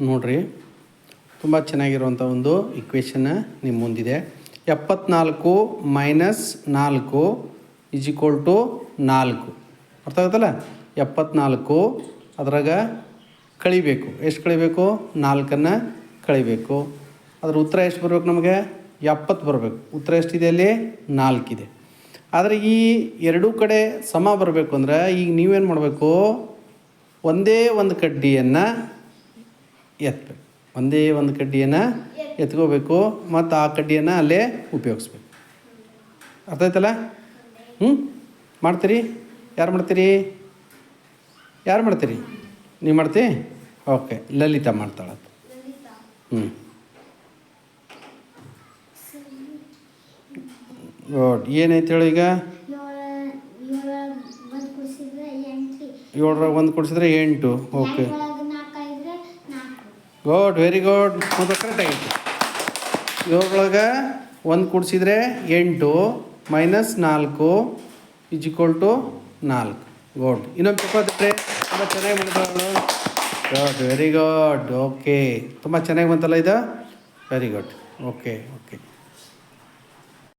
ನೋಡ್ರಿ. ತುಂಬ ಚೆನ್ನಾಗಿರುವಂಥ ಒಂದು ಇಕ್ವೇಷನ್ ನಿಮ್ಮ ಮುಂದಿದೆ. ಎಪ್ಪತ್ನಾಲ್ಕು ಮೈನಸ್ ನಾಲ್ಕು ಇಸ್ ಈಕ್ವಲ್ ಟು ನಾಲ್ಕು. ಅರ್ಥ ಎಪ್ಪತ್ನಾಲ್ಕು ಅದ್ರಾಗ ಕಳಿಬೇಕು. ಎಷ್ಟು ಕಳಿಬೇಕು? ನಾಲ್ಕನ್ನು ಕಳಿಬೇಕು. ಅದ್ರ ಉತ್ತರ ಎಷ್ಟು ಬರಬೇಕು ನಮಗೆ? ಎಪ್ಪತ್ತು ಬರಬೇಕು. ಉತ್ತರ ಎಷ್ಟಿದೆ ಅಲ್ಲಿ? ನಾಲ್ಕಿದೆ. ಆದರೆ ಈ ಎರಡೂ ಕಡೆ ಸಮ ಬರಬೇಕು ಅಂದ್ರೆ ಈಗ ನೀವೇನು ಮಾಡಬೇಕು? ಒಂದೇ ಒಂದು ಕಡ್ಡಿಯನ್ನು ಎತ್ತಬೇಕು. ಒಂದೇ ಒಂದು ಕಡ್ಡಿಯನ್ನು ಎತ್ಕೋಬೇಕು ಮತ್ತು ಆ ಕಡ್ಡಿಯನ್ನು ಅಲ್ಲೇ ಉಪಯೋಗಿಸ್ಬೇಕು. ಅರ್ಥ ಆಯ್ತಲ್ಲ? ಹ್ಞೂ ಮಾಡ್ತೀರಿ? ಯಾರು ಮಾಡ್ತೀರಿ? ಯಾರು ಮಾಡ್ತೀರಿ? ನೀವು ಮಾಡ್ತಿ? ಓಕೆ ಲಲಿತಾ ಮಾಡ್ತಾಳೆ ಹ್ಞೂ ಗುಡ್ ಏನೈತೆ ಹೇಳು ಈಗ? ಏಳರಾಗ ಒಂದು ಕೊಡಿಸಿದ್ರೆ ಎಂಟು. ಓಕೆ ಒಳಗೆ ನಾಲ್ಕು ಆಗಿದ್ರೆ ನಾಲ್ಕು ಗುಡ್ ವೆರಿ ಗುಡ್ ಮತ್ತು ಕರೆಕ್ಟ್ ಆಗೈತೆ ಏಳರೊಳಗೆ ಒಂದು ಕೂಡಿಸಿದ್ರೆ ಎಂಟು ಮೈನಸ್ ನಾಲ್ಕು ಈಕ್ವಲ್ ಟು ನಾಲ್ಕು. ಗುಡ್ ಇನ್ನೊಂದು ಚಪಾತಿ ತುಂಬ ಚೆನ್ನಾಗಿ ಮಾಡಿದವಳು ಗುಡ್ ವೆರಿ ಗುಡ್ ಓಕೆ ತುಂಬ ಚೆನ್ನಾಗಿ ಬಂತಲ್ಲ ಇದು? Very good okay okay